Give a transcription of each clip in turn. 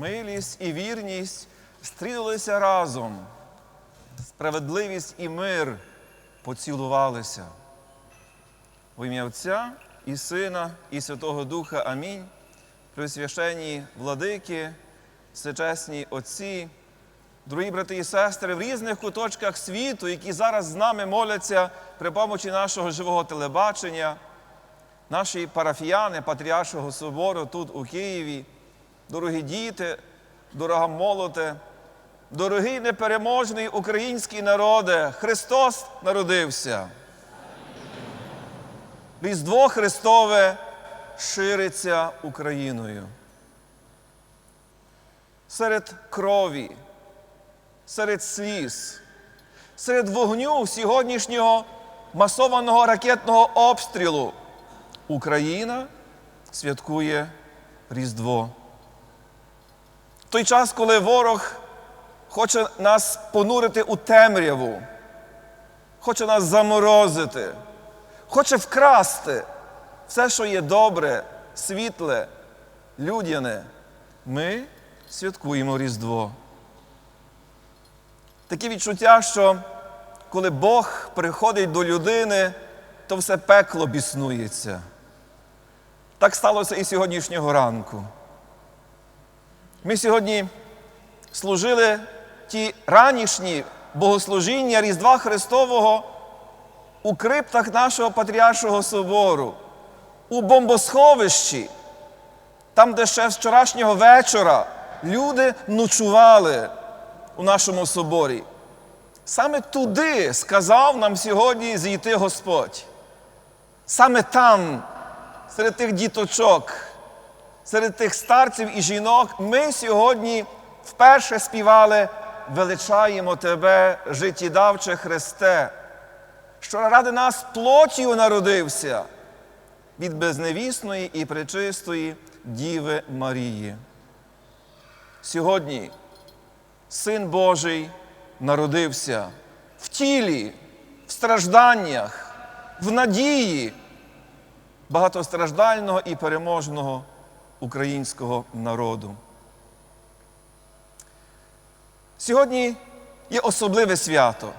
Милість і вірність стрілилися разом. Справедливість і мир поцілувалися. В ім'я Отця і Сина, і Святого Духа. Амінь. Пресвященні владики, всечесні отці, дорогі брати і сестри в різних куточках світу, які зараз з нами моляться при помочі нашого живого телебачення, наші парафіяни Патріаршого собору тут у Києві, дорогі діти, дорога молоте, дорогий непереможний український народе, Христос народився. Різдво Христове шириться Україною. Серед крові, серед сліз, серед вогню сьогоднішнього масованого ракетного обстрілу Україна святкує Різдво. Той час, коли ворог хоче нас понурити у темряву, хоче нас заморозити, хоче вкрасти все, що є добре, світле, людяне, ми святкуємо Різдво. Таке відчуття, що коли Бог приходить до людини, то все пекло біснується. Так сталося і сьогоднішнього ранку. Ми сьогодні служили ті ранішні богослужіння Різдва Христового у криптах нашого Патріаршого собору, у бомбосховищі, там, де ще з вчорашнього вечора люди ночували у нашому соборі. Саме туди сказав нам сьогодні зійти Господь. Саме там, серед тих діточок, серед тих старців і жінок, ми сьогодні вперше співали величаємо Тебе, життєдавче Христе, що ради нас плотію народився від безневісної і пречистої Діви Марії. Сьогодні Син Божий народився в тілі, в стражданнях, в надії багатостраждального і переможного українського народу. Сьогодні є особливе свято.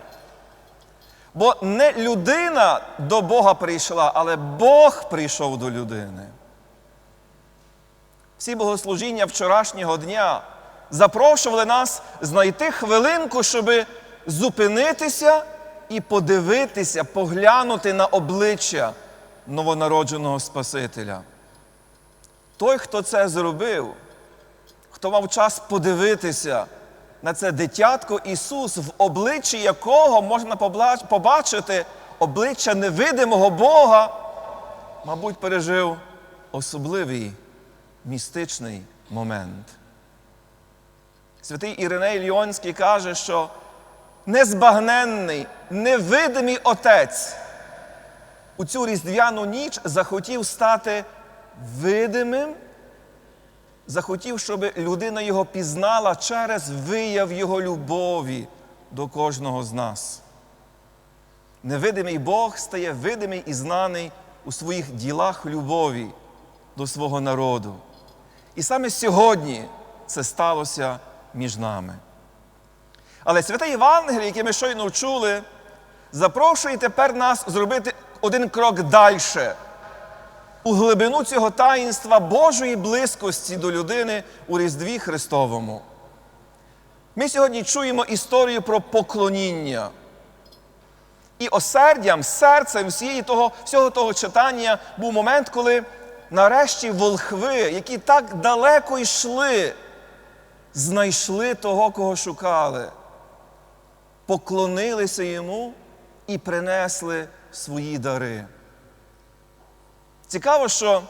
Бо не людина до Бога прийшла, але Бог прийшов до людини. Всі богослужіння вчорашнього дня запрошували нас знайти хвилинку, щоб зупинитися і подивитися, поглянути на обличчя новонародженого Спасителя. Той, хто це зробив, хто мав час подивитися на це дитятко Ісус, в обличчі якого можна побачити обличчя невидимого Бога, мабуть, пережив особливий містичний момент. Святий Іриней Ліонський каже, що незбагненний, невидимий Отець у цю різдвяну ніч захотів стати видимим захотів, щоб людина його пізнала через вияв його любові до кожного з нас. Невидимий Бог стає видимий і знаний у своїх ділах любові до свого народу. І саме сьогодні це сталося між нами. Але святе Євангеліє, яке ми щойно чули, запрошує тепер нас зробити один крок далі у глибину цього таїнства Божої близькості до людини у Різдві Христовому. Ми сьогодні чуємо історію про поклоніння. І осердям, серцем всієї того, всього того читання був момент, коли нарешті волхви, які так далеко йшли, знайшли того, кого шукали, поклонилися йому і принесли свої дари. Цікаво, що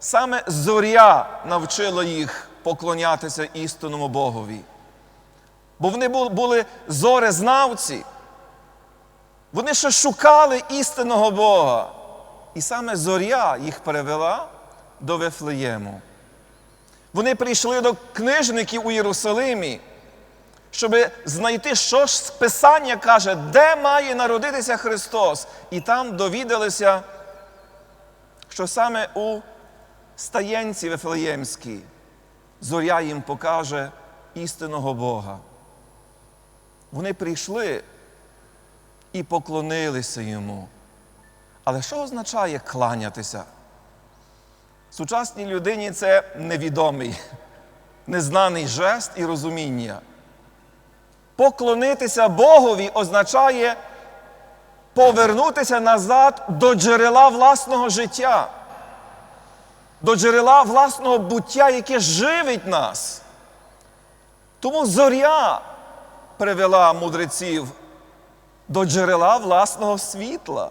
саме зоря навчила їх поклонятися істинному Богові. Бо вони були зорезнавці. Вони ще шукали істинного Бога. І саме зоря їх перевела до Вифлеєму. Вони прийшли до книжників у Єрусалимі, щоб знайти, що ж Писання каже, де має народитися Христос. І там довідалися що саме у стаєнці Вифлеємській зоря їм покаже істинного Бога. Вони прийшли і поклонилися йому. Але що означає кланятися? Сучасній людині це невідомий, незнаний жест і розуміння. Поклонитися Богові означає повернутися назад до джерела власного життя, до джерела власного буття, яке живить нас. Тому зоря привела мудреців до джерела власного світла.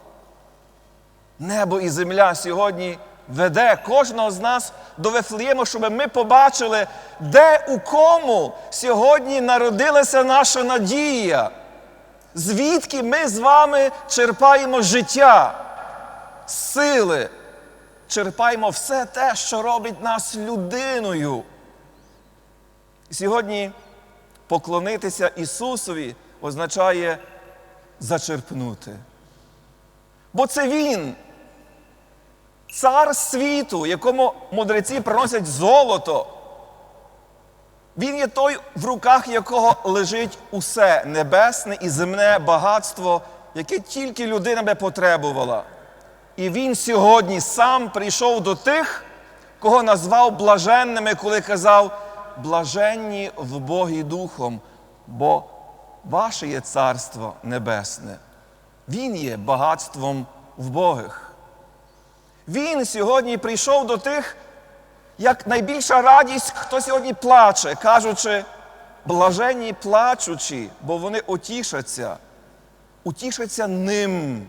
Небо і земля сьогодні веде кожного з нас до Вифлеєму, щоб ми побачили, де у кому сьогодні народилася наша надія, звідки ми з вами черпаємо життя, сили, черпаємо все те, що робить нас людиною. Сьогодні поклонитися Ісусові означає зачерпнути. Бо це Він, цар світу, якому мудреці приносять золото. Він є той, в руках якого лежить усе небесне і земне багатство, яке тільки людина би потребувала. І він сьогодні сам прийшов до тих, кого назвав блаженними, коли казав: блаженні в Богі Духом, бо ваше є царство небесне. Він є багатством в Богих. Він сьогодні прийшов до тих, як найбільша радість, хто сьогодні плаче, кажучи, блаженні плачучі, бо вони утішаться, утішаться ним.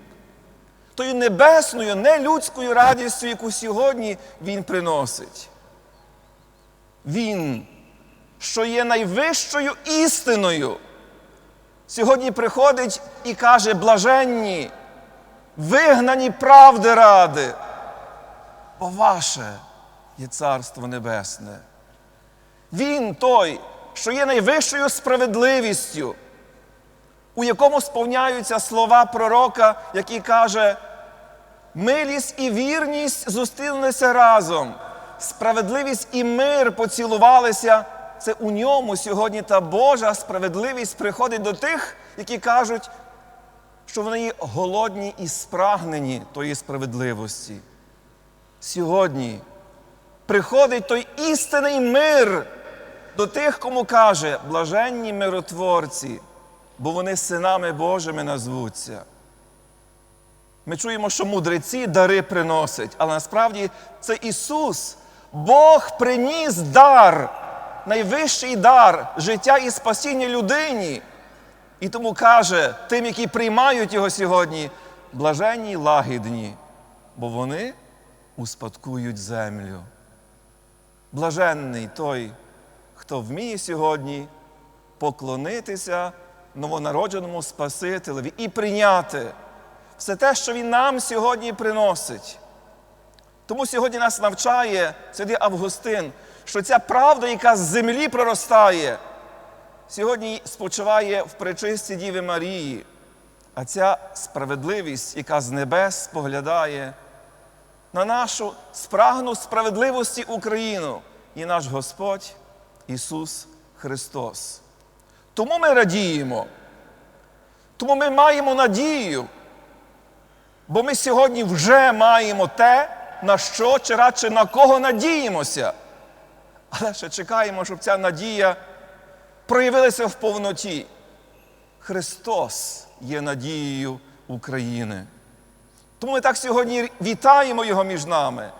Тою небесною, нелюдською радістю, яку сьогодні Він приносить. Він, що є найвищою істиною, сьогодні приходить і каже: блаженні, вигнані правди ради, бо ваше є Царство Небесне. Він той, що є найвищою справедливістю, у якому сповняються слова пророка, який каже, милість і вірність зустрілися разом, справедливість і мир поцілувалися. Це у ньому сьогодні та Божа справедливість приходить до тих, які кажуть, що вони є голодні і спрагнені тої справедливості. Сьогодні приходить той істинний мир до тих, кому каже, блаженні миротворці, бо вони синами Божими назвуться. Ми чуємо, що мудреці дари приносять, але насправді це Ісус. Бог приніс дар, найвищий дар життя і спасіння людині. І тому каже тим, які приймають його сьогодні, блаженні лагідні, бо вони успадкують землю. Блаженний той, хто вміє сьогодні поклонитися новонародженому Спасителеві і прийняти все те, що Він нам сьогодні приносить. Тому сьогодні нас навчає святий Августин, що ця правда, яка з землі проростає, сьогодні спочиває в пречисті Діви Марії, а ця справедливість, яка з небес споглядає на нашу спрагну справедливості Україну і наш Господь Ісус Христос. Тому ми радіємо, тому ми маємо надію, бо ми сьогодні вже маємо те, на що чи радше на кого надіємося. Але ще чекаємо, щоб ця надія проявилася в повноті. Христос є надією України. Тому ми так сьогодні вітаємо Його між нами,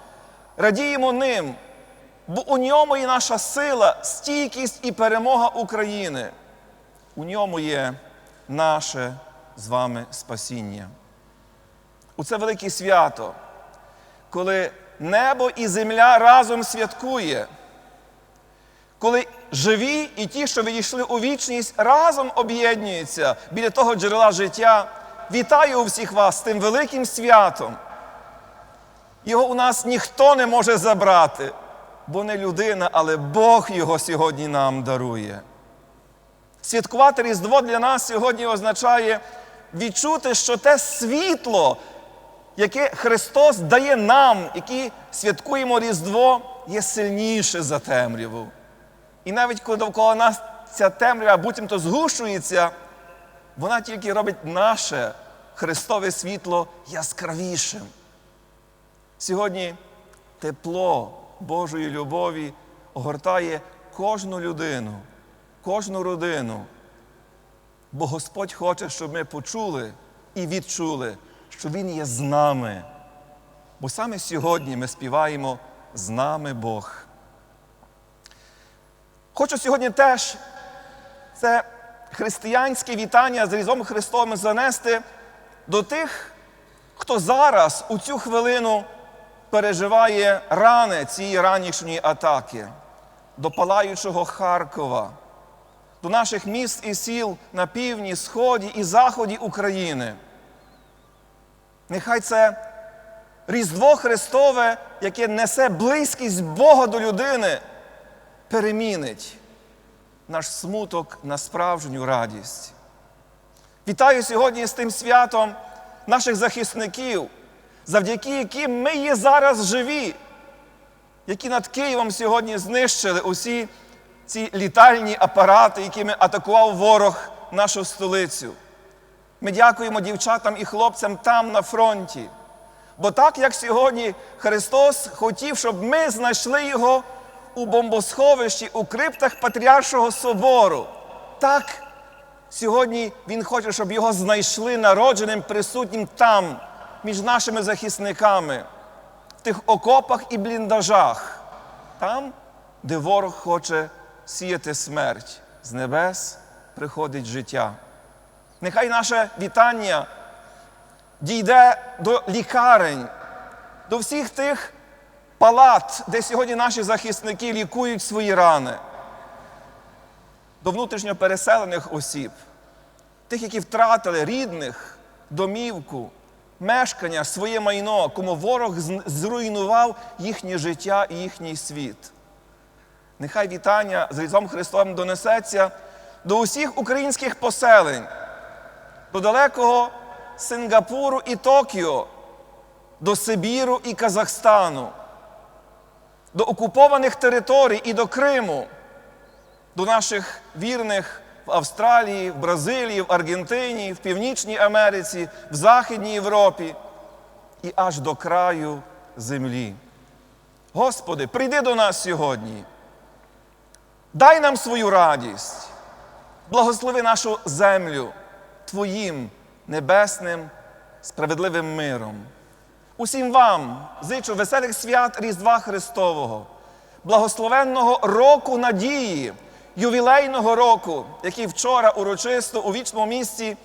радіємо ним, бо у ньому є наша сила, стійкість і перемога України. У ньому є наше з вами спасіння. У це велике свято, коли небо і земля разом святкує, коли живі і ті, що відійшли у вічність, разом об'єднуються біля того джерела життя. Вітаю всіх вас з тим великим святом. Його у нас ніхто не може забрати, бо не людина, але Бог його сьогодні нам дарує. Святкувати Різдво для нас сьогодні означає відчути, що те світло, яке Христос дає нам, які святкуємо Різдво, є сильніше за темряву. І навіть коли довкола нас ця темрява буцімто згущується, вона тільки робить наше Христове світло яскравішим. Сьогодні тепло Божої любові огортає кожну людину, кожну родину. Бо Господь хоче, щоб ми почули і відчули, що Він є з нами. Бо саме сьогодні ми співаємо з нами Бог. Хочу сьогодні теж це християнське вітання з Різдвом Христовим занести до тих, хто зараз у цю хвилину переживає рани цієї ранішньої атаки, до палаючого Харкова, до наших міст і сіл на півдні, сході і заході України. Нехай це Різдво Христове, яке несе близькість Бога до людини, перемінить наш смуток на справжню радість. Вітаю сьогодні з тим святом наших захисників, завдяки яким ми є зараз живі, які над Києвом сьогодні знищили усі ці літальні апарати, якими атакував ворог нашу столицю. Ми дякуємо дівчатам і хлопцям там на фронті. Бо так як сьогодні Христос хотів, щоб ми знайшли його у бомбосховищі, у криптах Патріаршого собору, так сьогодні Він хоче, щоб його знайшли народженим, присутнім там, між нашими захисниками, в тих окопах і бліндажах, там, де ворог хоче сіяти смерть. З небес приходить життя. Нехай наше вітання дійде до лікарень, до всіх тих палат, де сьогодні наші захисники лікують свої рани, до внутрішньо переселених осіб, тих, які втратили рідних, домівку, мешкання, своє майно, кому ворог зруйнував їхнє життя і їхній світ. Нехай вітання з Різдвом Христовим донесеться до усіх українських поселень, до далекого Сингапуру і Токіо, до Сибіру і Казахстану, до окупованих територій і до Криму, до наших вірних в Австралії, в Бразилії, в Аргентині, в Північній Америці, в Західній Європі і аж до краю землі. Господи, прийди до нас сьогодні. Дай нам свою радість, благослови нашу землю Твоїм небесним справедливим миром. Усім вам зичу веселих свят Різдва Христового, благословенного року надії, ювілейного року, який вчора урочисто у вічному місці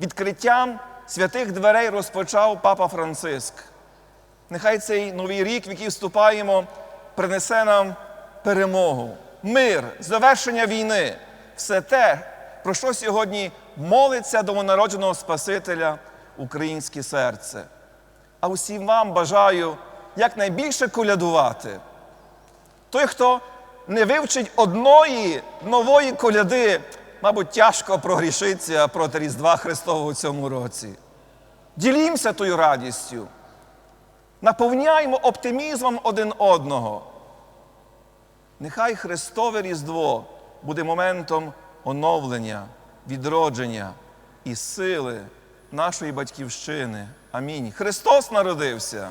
відкриттям святих дверей розпочав Папа Франциск. Нехай цей новий рік, в який вступаємо, принесе нам перемогу, мир, завершення війни, все те, про що сьогодні молиться новонародженого Спасителя українське серце. А усім вам бажаю якнайбільше колядувати. Той, хто не вивчить одної нової коляди, мабуть, тяжко прогрішиться проти Різдва Христового у цьому році. Ділімося тою радістю, наповняймо оптимізмом один одного. Нехай Христове Різдво буде моментом оновлення, відродження і сили нашої батьківщини. Амінь. Христос народився.